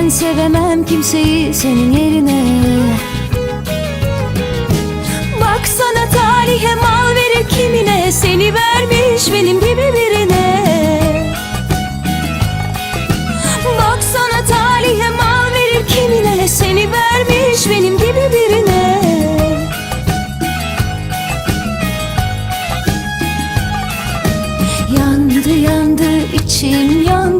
Ben sevemem kimseyi senin yerine. Baksana talihe mal verir kimine Seni vermiş benim gibi birine. Baksana talihe mal verir kimine Seni vermiş benim gibi birine. Yandı yandı içim yandı